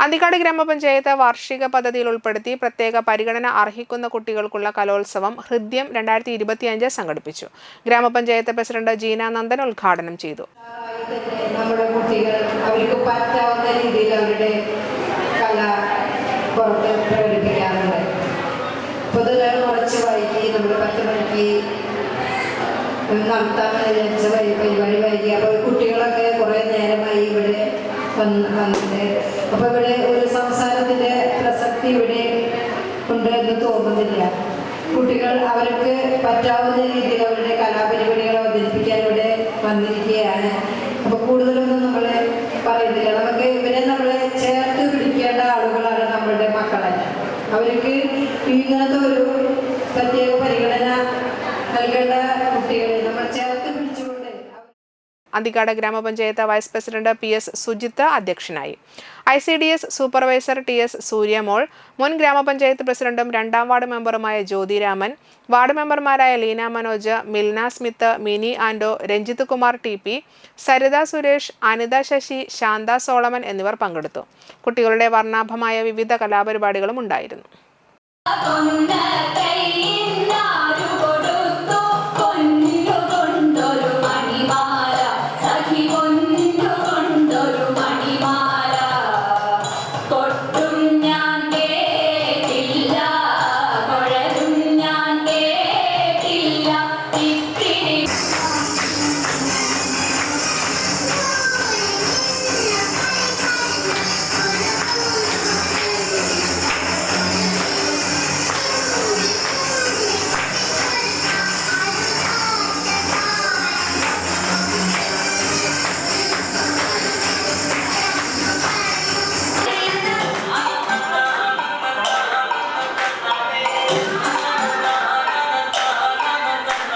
അന്തിക്കാട് ഗ്രാമപഞ്ചായത്ത് വാർഷിക പദ്ധതിയിൽ ഉൾപ്പെടുത്തി പ്രത്യേക പരിഗണന അർഹിക്കുന്ന കുട്ടികൾക്കുള്ള കലോത്സവം ഹൃദ്യം രണ്ടായിരത്തി ഇരുപത്തിയഞ്ച് സംഘടിപ്പിച്ചു. ഗ്രാമപഞ്ചായത്ത് പ്രസിഡന്റ് ജീനാനന്ദൻ ഉദ്ഘാടനം ചെയ്തു. നമ്മുടെ കുട്ടികൾ പറ്റാവുന്ന രീതിയിൽ അവരുടെ പരി- പരിപാടി വൈകി. അപ്പോൾ കുട്ടികളൊക്കെ കുറേ നേരമായി ഇവിടെ വന്ന് വന്നിട്ട് അപ്പോൾ ഇവിടെ ഒരു സംസാരത്തിന്റെ പ്രസക്തി ഇവിടെ ഉണ്ട് എന്ന് തോന്നുന്നില്ല. കുട്ടികൾ അവർക്ക് പറ്റാവുന്ന രീതിയിൽ അവരുടെ കലാപരിപാടികൾ അവതരിപ്പിക്കാൻ ഇവിടെ വന്നിരിക്കുകയാണ്. അപ്പൊ കൂടുതലൊന്നും നമ്മൾ പറയുന്നില്ല. നമുക്ക് ഇവരെ നമ്മൾ ചേർത്ത് പിടിക്കേണ്ട ആളുകളാണ് നമ്മളുടെ മക്കളെ. അവർക്ക് ഇങ്ങനത്തെ ഒരു പ്രത്യേക പരിഗണന നൽകേണ്ട കുട്ടികളെ നമ്മൾ ചേർത്ത് പിടിച്ചുകൊണ്ട് അന്തിക്കാട് ഗ്രാമപഞ്ചായത്ത് vice president P S Sujith അധ്യക്ഷനായി. I C D S supervisor T S Suryamol മുൻ ഗ്രാമപഞ്ചായത്ത് പ്രസിഡന്റും രണ്ടാം വാർഡ് മെമ്പറുമായ ജ്യോതിരാമൻ വാർഡ് മെമ്പർമാരായ ലീന മനോജ് മിൽന സ്മിത്ത് മിനി ആൻഡോ Ranjith Kumar T P Saritha Suresh Anitha Sasi Shantha Solomon എന്നിവർ പങ്കെടുത്തു. കുട്ടികളുടെ വർണാഭമായ വിവിധ കലാപരിപാടികളും ഉണ്ടായിരുന്നു. Thank you.